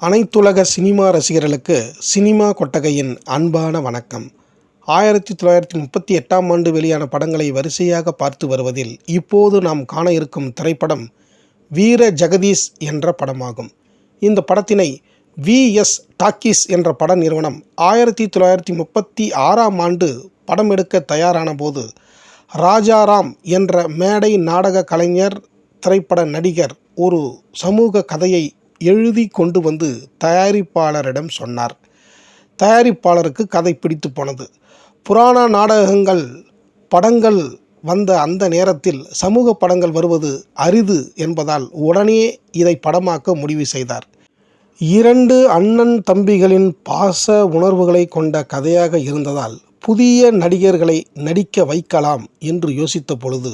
அனைத்துலக சினிமா ரசிகர்களுக்கு சினிமா கொட்டகையின் அன்பான வணக்கம். ஆயிரத்தி தொள்ளாயிரத்தி முப்பத்தி எட்டாம் ஆண்டு வெளியான படங்களை வரிசையாக பார்த்து வருவதில் இப்போது நாம் காண இருக்கும் திரைப்படம் வீர ஜெகதீஷ் என்ற படமாகும். இந்த படத்தினை விஎஸ் டாக்கீஸ் என்ற பட நிறுவனம் ஆயிரத்தி தொள்ளாயிரத்தி முப்பத்தி ஆறாம் ஆண்டு படம் எடுக்க தயாரான போது ராஜாராம் என்ற மேடை நாடக கலைஞர் திரைப்பட நடிகர் ஒரு சமூக கதையை எழுதி கொண்டு வந்து தயாரிப்பாளரிடம் சொன்னார். தயாரிப்பாளருக்கு கதை பிடித்து போனது. புராண நாடகங்கள் படங்கள் வந்த அந்த நேரத்தில் சமூக படங்கள் வருவது அரிது என்பதால் உடனே இதை படமாக்க முடிவு செய்தார். இரண்டு அண்ணன் தம்பிகளின் பாச உணர்வுகளை கொண்ட கதையாக இருந்ததால் புதிய நடிகர்களை நடிக்க வைக்கலாம் என்று யோசித்த பொழுது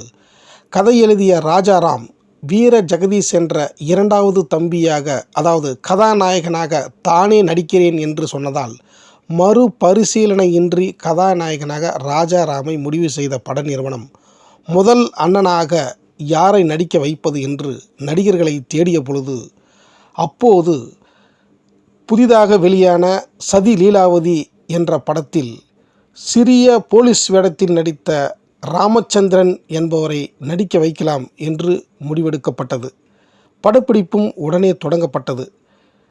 கதை எழுதிய ராஜாராம் வீர ஜெகதீஷ் என்ற இரண்டாவது தம்பியாக அதாவது கதாநாயகனாக தானே நடிக்கிறேன் என்று சொன்னதால் மறுபரிசீலனையின்றி கதாநாயகனாக ராஜாராமை முடிவு செய்த பட நிறுவனம் முதல் அண்ணனாக யாரை நடிக்க வைப்பது என்று நடிகர்களை தேடிய பொழுது அப்போது புதிதாக வெளியான சதி லீலாவதி என்ற படத்தில் சிறிய போலீஸ் வேடத்தில் நடித்த ராமச்சந்திரன் என்பவரை நடிக்க வைக்கலாம் என்று முடிவெடுக்கப்பட்டது. படப்பிடிப்பும் உடனே தொடங்கப்பட்டது.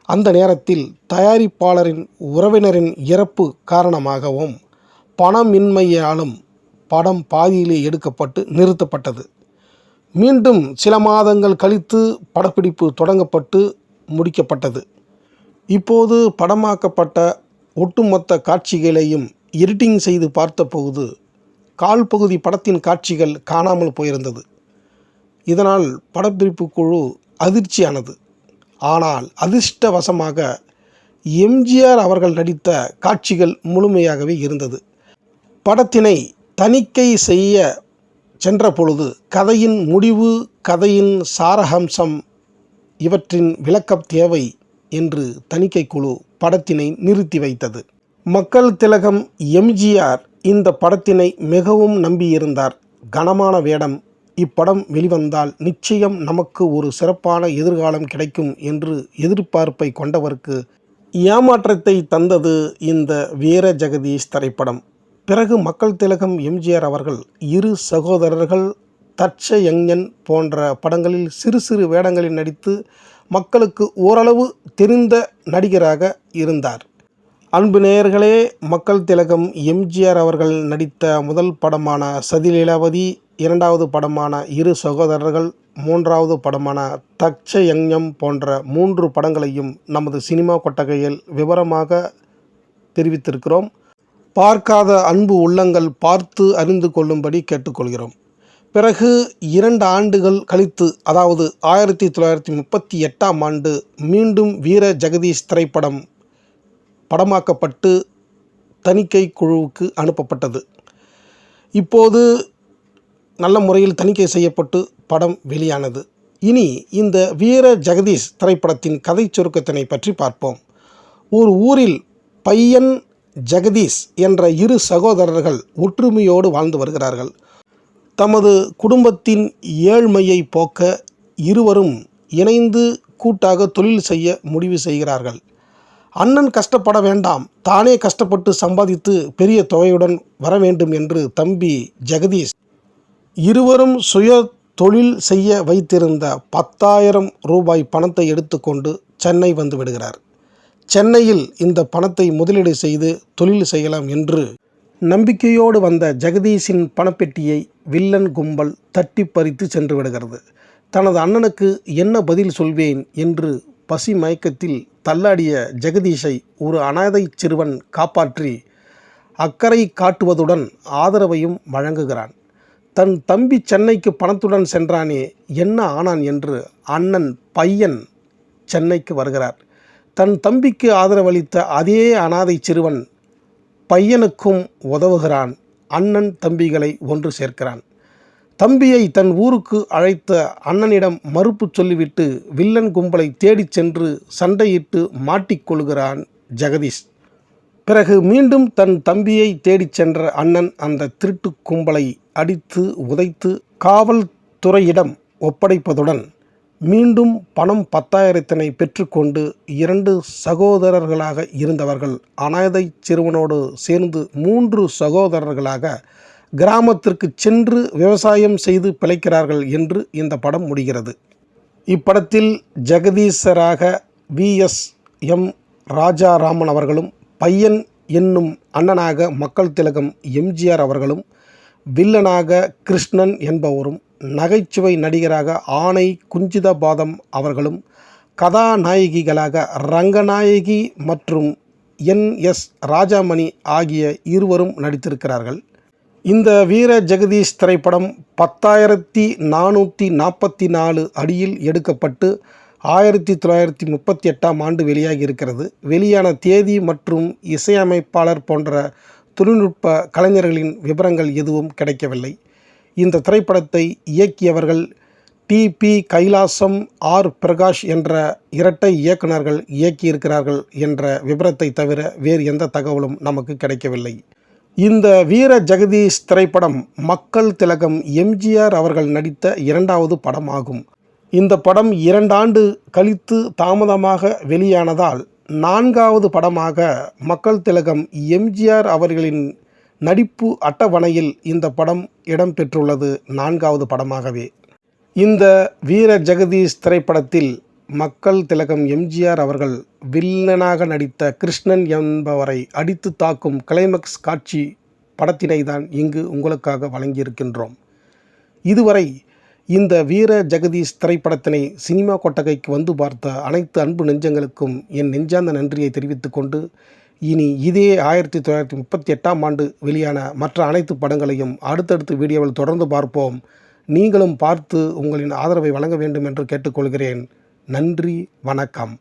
அந்த நேரத்தில் தயாரிப்பாளரின் உறவினரின் இறப்பு காரணமாகவும் பணமின்மையாலும் படம் பாதியிலே எடுக்கப்பட்டு நிறுத்தப்பட்டது. மீண்டும் சில மாதங்கள் கழித்து படப்பிடிப்பு தொடங்கப்பட்டு முடிக்கப்பட்டது. இப்போது படமாக்கப்பட்ட ஒட்டுமொத்த காட்சிகளையும் எடிட்டிங் செய்து பார்த்தபோது கால் பகுதி படத்தின் காட்சிகள் காணாமல் போயிருந்தது. இதனால் படப்பிடிப்பு குழு அதிர்ச்சியானது. ஆனால் அதிர்ஷ்டவசமாக எம்ஜிஆர் அவர்கள் நடித்த காட்சிகள் முழுமையாகவே இருந்தது. படத்தினை தணிக்கை செய்ய சென்ற பொழுது கதையின் முடிவு கதையின் சாரஹம்சம் இவற்றின் விளக்கம் தேவை என்று தணிக்கை குழு படத்தினை நிறுத்தி வைத்தது. மக்கள் திலகம் எம்ஜிஆர் இந்த படத்தினை மிகவும் நம்பியிருந்தார். கனமான வேடம். இப்படம் வெளிவந்தால் நிச்சயம் நமக்கு ஒரு சிறப்பான எதிர்காலம் கிடைக்கும் என்று எதிர்பார்ப்பை கொண்டவருக்கு ஏமாற்றத்தை தந்தது இந்த வீர ஜெகதீஷ் திரைப்படம். பிறகு மக்கள் திலகம் எம்ஜிஆர் அவர்கள் இரு சகோதரர்கள் தட்ச யஞ்ஞன் போன்ற படங்களில் சிறு சிறு வேடங்களில் நடித்து மக்களுக்கு ஓரளவு தெரிந்த நடிகராக இருந்தார். அன்பு நேயர்களே மக்கள் திலகம் எம்ஜிஆர் அவர்கள் நடித்த முதல் படமான சதிலீலாவதி இரண்டாவது படமான இரு சகோதரர்கள் மூன்றாவது படமான தட்சயஞம் போன்ற மூன்று படங்களையும் நமது சினிமா கொட்டகையில் விவரமாக தெரிவித்திருக்கிறோம். பார்க்காத அன்பு உள்ளங்கள் பார்த்து அறிந்து கொள்ளும்படி கேட்டுக்கொள்கிறோம். பிறகு இரண்டு ஆண்டுகள் கழித்து அதாவது ஆயிரத்தி தொள்ளாயிரத்தி முப்பத்தி எட்டாம் ஆண்டு மீண்டும் வீர ஜெகதீஷ் திரைப்படம் படமாக்கப்பட்டு தணிக்கை குழுவுக்கு அனுப்பப்பட்டது. இப்போது நல்ல முறையில் தணிக்கை செய்யப்பட்டு படம் வெளியானது. இனி இந்த வீர ஜெகதீஷ் திரைப்படத்தின் கதை சுருக்கத்தினை பற்றி பார்ப்போம். ஒரு ஊரில் பையன் ஜெகதீஷ் என்ற இரு சகோதரர்கள் ஒற்றுமையோடு வாழ்ந்து வருகிறார்கள். தமது குடும்பத்தின் ஏழ்மையை போக்க இருவரும் இணைந்து கூட்டாக தொழில் செய்ய முடிவு செய்கிறார்கள். அண்ணன் கஷ்டப்பட வேண்டாம். தானே கஷ்டப்பட்டு சம்பாதித்து பெரிய தொகையுடன் வர வேண்டும் என்று தம்பி ஜெகதீஷ் இருவரும் சுய தொழில் செய்ய வைத்திருந்த பத்தாயிரம் ரூபாய் பணத்தை எடுத்துக்கொண்டு சென்னை வந்து விடுகிறார். சென்னையில் இந்த பணத்தை முதலீடு செய்து தொழில் செய்யலாம் என்று நம்பிக்கையோடு வந்த ஜெகதீஷின் பணப்பெட்டியை வில்லன் கும்பல் தட்டி பறித்து சென்று விடுகிறது. தனது அண்ணனுக்கு என்ன பதில் சொல்வேன் என்று பசி மயக்கத்தில் தள்ளாடிய ஜெகதீஷை ஒரு அனாதை சிறுவன் காப்பாற்றி அக்கறை காட்டுவதுடன் ஆதரவையும் வழங்குகிறான். தன் தம்பி சென்னைக்கு பணத்துடன் சென்றானே என்ன ஆனான் என்று அண்ணன் பையன் சென்னைக்கு வருகிறார். தன் தம்பிக்கு ஆதரவளித்த அதே அனாதை சிறுவன் பையனுக்கும் உதவுகிறான். அண்ணன் தம்பிகளை ஒன்று சேர்க்கிறான். தம்பியை தன் ஊருக்கு அழைத்த அண்ணனிடம் மறுப்பு சொல்லிவிட்டு வில்லன் கும்பலை தேடிச் சென்று சண்டையிட்டு மாட்டிக்கொள்கிறான் ஜெகதீஷ். பிறகு மீண்டும் தன் தம்பியை தேடிச் சென்ற அண்ணன் அந்த திருட்டு கும்பலை அடித்து உதைத்து காவல்துறையிடம் ஒப்படைப்பதுடன் மீண்டும் பணம் பத்தாயிரத்தினை பெற்றுக்கொண்டு இரண்டு சகோதரர்களாக இருந்தவர்கள் அனாதை சிறுவனோடு சேர்ந்து மூன்று சகோதரர்களாக கிராமத்திற்கு சென்று விவசாயம் செய்து பிழைக்கிறார்கள் என்று இந்த படம் முடிகிறது. இப்படத்தில் ஜெகதீசராக விஎஸ் எம். ராஜாராமன் அவர்களும் பையன் என்னும் அண்ணனாக மக்கள் திலகம் எம்ஜிஆர் அவர்களும் வில்லனாக கிருஷ்ணன் என்பவரும் நகைச்சுவை நடிகராக ஆணை குஞ்சிதபாதம் அவர்களும் கதாநாயகிகளாக ரங்கநாயகி மற்றும் என். எஸ். ராஜாமணி ஆகிய இருவரும் நடித்திருக்கிறார்கள். இந்த வீர ஜெகதீஷ் திரைப்படம் பத்தாயிரத்தி நானூற்றி நாற்பத்தி நாலு அடியில் எடுக்கப்பட்டு ஆயிரத்தி தொள்ளாயிரத்தி முப்பத்தி எட்டாம் ஆண்டு வெளியாகி இருக்கிறது. வெளியான தேதி மற்றும் இசையமைப்பாளர் போன்ற தொழில்நுட்ப கலைஞர்களின் விவரங்கள் எதுவும் கிடைக்கவில்லை. இந்த திரைப்படத்தை இயக்கியவர்கள் டிபி கைலாசம் ஆர். பிரகாஷ் என்ற இரட்டை இயக்குனர்கள் இயக்கியிருக்கிறார்கள் என்ற விவரத்தை தவிர வேறு எந்த தகவலும் நமக்கு கிடைக்கவில்லை. இந்த வீர ஜெகதீஷ் திரைப்படம் மக்கள் திலகம் எம்ஜிஆர் அவர்கள் நடித்த இரண்டாவது படமாகும். இந்த படம் இரண்டாண்டு கழித்து தாமதமாக வெளியானதால் நான்காவது படமாக மக்கள் திலகம் எம்ஜிஆர் அவர்களின் நடிப்பு அட்டவணையில் இந்த படம் இடம்பெற்றுள்ளது நான்காவது படமாகவே. இந்த வீர ஜெகதீஷ் திரைப்படத்தில் மக்கள் திலகம் எம்ஜிஆர் அவர்கள் வில்லனாக நடித்த கிருஷ்ணன் என்பவரை அடித்து தாக்கும் கிளைமக்ஸ் காட்சி படத்தினை தான் இங்கு உங்களுக்காக வழங்கியிருக்கின்றோம். இதுவரை இந்த வீர ஜெகதீஷ் திரைப்படத்தினை சினிமா கொட்டகைக்கு வந்து பார்த்த அனைத்து அன்பு நெஞ்சங்களுக்கும் என் நெஞ்சார்ந்த நன்றியை தெரிவித்துக்கொண்டு இனி இதே ஆயிரத்தி தொள்ளாயிரத்தி முப்பத்தி எட்டாம் ஆண்டு வெளியான மற்ற அனைத்து படங்களையும் அடுத்தடுத்து வீடியோவில் தொடர்ந்து பார்ப்போம். நீங்களும் பார்த்து உங்களின் ஆதரவை வழங்க வேண்டும் என்று கேட்டுக்கொள்கிறேன். நன்றி வணக்கம்.